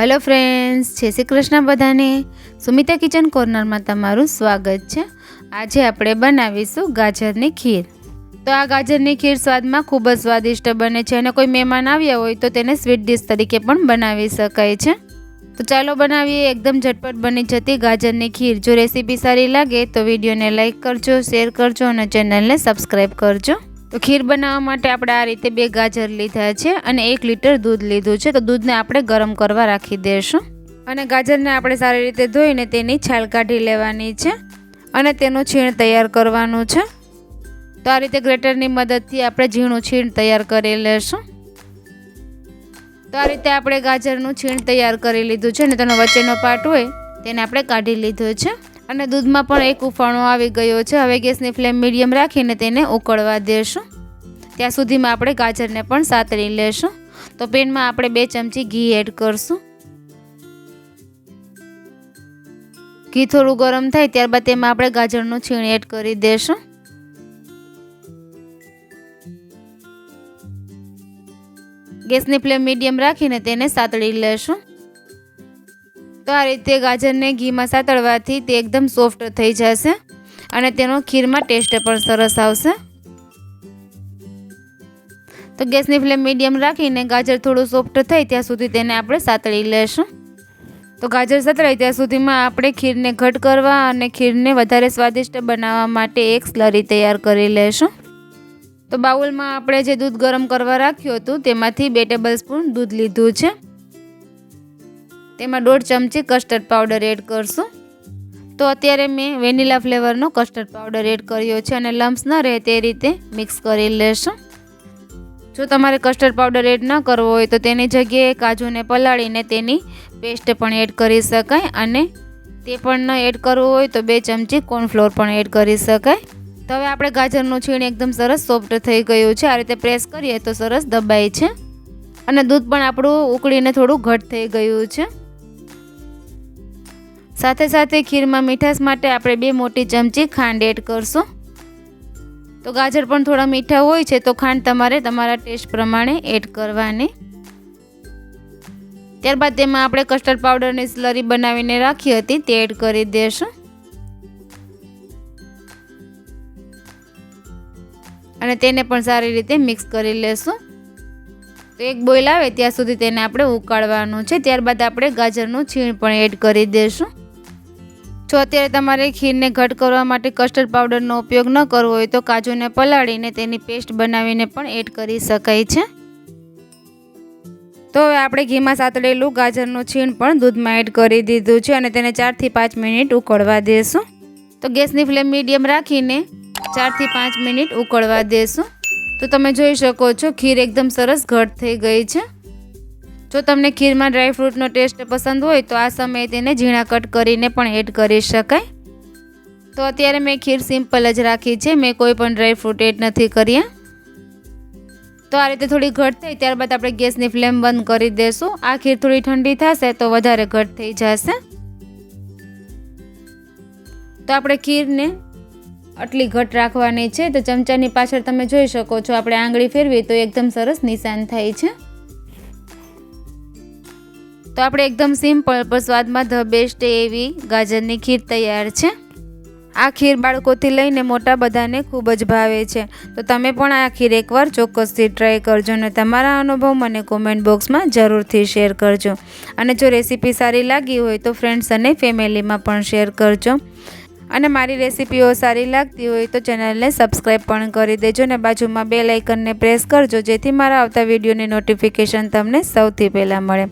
Hello friends, જય શ્રી કૃષ્ણ બધાને. Sumita kitchen કોર્નરમાં તમારું સ્વાગત છે. આજે આપણે બનાવીશું ગાજરની ખીર. તો આ ગાજરની ખીર સ્વાદમાં ખૂબ જ સ્વાદિષ્ટ બને છે અને કોઈ મહેમાન આવ્યા હોય તો તેને સ્વીટ ડિશ તરીકે પણ બનાવી શકાય છે. તો ચાલો બનાવીએ, એકદમ ઝટપટ બની જતી ગાજરની ખીર. જો રેસીપી સારી લાગે તો વિડીયોને લાઇક કરજો, શેર કરજો અને ચેનલને સબસ્ક્રાઈબ કરજો. તો ખીર બનાવવા માટે આપણે આ રીતે બે ગાજર લીધા છે અને એક લીટર દૂધ લીધું છે. તો દૂધને આપણે ગરમ કરવા રાખી દઈશું અને ગાજરને આપણે સારી રીતે ધોઈને તેની છાલ કાઢી લેવાની છે અને તેનું છીણ તૈયાર કરવાનું છે. તો આ રીતે ગ્રેટરની મદદથી આપણે ઝીણું છીણ તૈયાર કરી લેશું. તો આ રીતે આપણે ગાજરનું છીણ તૈયાર કરી લીધું છે અને તેનો વચ્ચેનો પાર્ટ હોય તેને આપણે કાઢી લીધો છે. અને દૂધમાં પણ એક ઉફાણો આવી ગયો છે. હવે ગેસની ફ્લેમ મીડિયમ રાખીને તેને ઉકળવા દેશું. ત્યાં સુધીમાં આપણે ગાજરને પણ સાતળી લેશું. તો પેનમાં આપણે બે ચમચી ઘી એડ કરશું. ઘી થોડું ગરમ થાય ત્યારબાદ તેમાં આપણે ગાજરનું છીણ એડ કરી દેશું. ગેસની ફ્લેમ મીડિયમ રાખીને તેને સાતળી લેશું. તો આ રીતે ગાજરને ઘીમાં સાતળવાથી તે એકદમ સોફ્ટ થઈ જશે અને તેનો ખીરમાં ટેસ્ટ પણ સરસ આવશે. તો ગેસની ફ્લેમ મીડિયમ રાખીને ગાજર થોડું સોફ્ટ થાય ત્યાં સુધી તેને આપણે સાતળી લેશું. તો ગાજર સતળાય ત્યાં સુધીમાં આપણે ખીરને ઘટ કરવા અને ખીરને વધારે સ્વાદિષ્ટ બનાવવા માટે એક સ્લરી તૈયાર કરી લેશું. તો બાઉલમાં આપણે જે દૂધ ગરમ કરવા રાખ્યું હતું તેમાંથી બે ટેબલ સ્પૂન દૂધ લીધું છે. તેમાં દોઢ ચમચી કસ્ટર્ડ પાવડર એડ કરશું. તો અત્યારે મેં વેનિલા ફ્લેવરનો કસ્ટર્ડ પાવડર એડ કર્યો છે અને લમ્સ ન રહે તે રીતે મિક્સ કરી લેશું. જો તમારે કસ્ટર્ડ પાવડર એડ ન કરવો હોય તો તેની જગ્યાએ કાજુને પલાળીને તેની પેસ્ટ પણ એડ કરી શકાય અને તે પણ ન એડ કરવું હોય તો બે ચમચી કોર્નફ્લોર પણ એડ કરી શકાય. તો હવે આપણે ગાજરનું છીણ એકદમ સરસ સોફ્ટ થઈ ગયું છે. આ રીતે પ્રેસ કરીએ તો સરસ દબાય છે. અને દૂધ પણ આપણું ઉકળીને થોડું ઘટ થઈ ગયું છે. સાથે સાથે ખીરમાં મીઠાશ માટે આપણે બે મોટી ચમચી ખાંડ એડ કરશું. તો ગાજર પણ થોડા મીઠા હોય છે, તો ખાંડ તમારે તમારા ટેસ્ટ પ્રમાણે એડ કરવાની. ત્યારબાદ તેમાં આપણે કસ્ટર્ડ પાવડરની સ્લરી બનાવીને રાખી હતી, તે એડ કરી દઈશું અને તેને પણ સારી રીતે મિક્સ કરી લેશું. તો એક બોઇલ આવે, ત્યાં સુધી તેને આપણે ઉકાળવાનું છે. ત્યારબાદ આપણે ગાજરનું છીણ પણ એડ કરી દઈશું જો અત્યારે તમારે ખીરને ઘટ કરવા માટે કસ્ટર્ડ પાવડરનો ઉપયોગ ન કરવો હોય તો કાજુને પલાળીને તેની પેસ્ટ બનાવીને પણ એડ કરી શકાય છે. તો હવે આપણે ઘીમાં સાતળેલું ગાજરનું છીણ પણ દૂધમાં એડ કરી દીધું છે અને તેને ચારથી પાંચ મિનિટ ઉકળવા દેશું. તો ગેસની ફ્લેમ મીડિયમ રાખીને ચારથી પાંચ મિનિટ ઉકળવા દેશું. તો તમે જોઈ શકો છો ખીર એકદમ સરસ ઘટ થઈ ગઈ છે. જો તમને ખીરમાં ડ્રાયફ્રૂટનો ટેસ્ટ પસંદ હોય તો આ સમયે તેને ઝીણા કટ કરીને પણ એડ કરી શકાય. તો અત્યારે મેં ખીર સિમ્પલ જ રાખી છે. મેં કોઈ પણ ડ્રાયફ્રૂટ એડ નથી કર્યા. તો આ રીતે થોડી ઘટ થઈ ત્યારબાદ આપણે ગેસની ફ્લેમ બંધ કરી દેશું. આ ખીર થોડી ઠંડી થશે તો વધારે ઘટ થઈ જશે. તો આપણે ખીરને આટલી ઘટ રાખવાની છે. તો ચમચાની પાછળ તમે જોઈ શકો છો, આપણે આંગળી ફેરવી તો એકદમ સરસ નિશાન થાય છે. તો આપણે એકદમ સિમ્પલ, પણ સ્વાદમાં ધ બેસ્ટ એવી ગાજરની ખીર તૈયાર છે. આ ખીર બાળકોથી લઈને મોટા બધાને ખૂબ જ ભાવે છે. તો તમે પણ આ ખીર એકવાર ચોક્કસથી ટ્રાય કરજો અને તમારા અનુભવ મને કોમેન્ટ બોક્સમાં જરૂરથી શેર કરજો. અને જો રેસીપી સારી લાગી હોય તો ફ્રેન્ડ્સ અને ફેમિલીમાં પણ શેર કરજો. અને મારી રેસીપીઓ સારી લાગતી હોય તો ચેનલને સબસ્ક્રાઈબ પણ કરી દેજો અને બાજુમાં બે લાઇકનને પ્રેસ કરજો, જેથી મારા આવતા વિડીયોની નોટિફિકેશન તમને સૌથી પહેલાં મળે.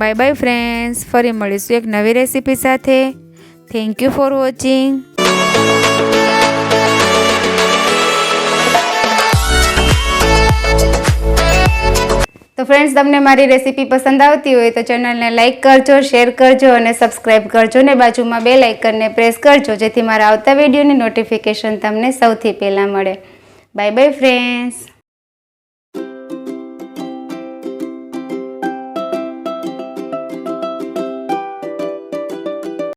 બાય બાય ફ્રેન્ડ્સ ફરી મળીશું એક નવી રેસીપી સાથે. થેન્ક યુ ફોર વોચિંગ તો ફ્રેન્ડ્સ તમને મારી રેસીપી પસંદ આવતી હોય તો ચેનલને લાઇક કરજો શેર કરજો અને સબસ્ક્રાઈબ કરજો ને બાજુમાં બે લાઇકનને પ્રેસ કરજો, જેથી મારા આવતા વિડીયોની નોટિફિકેશન તમને સૌથી પહેલાં મળે. Bye bye friends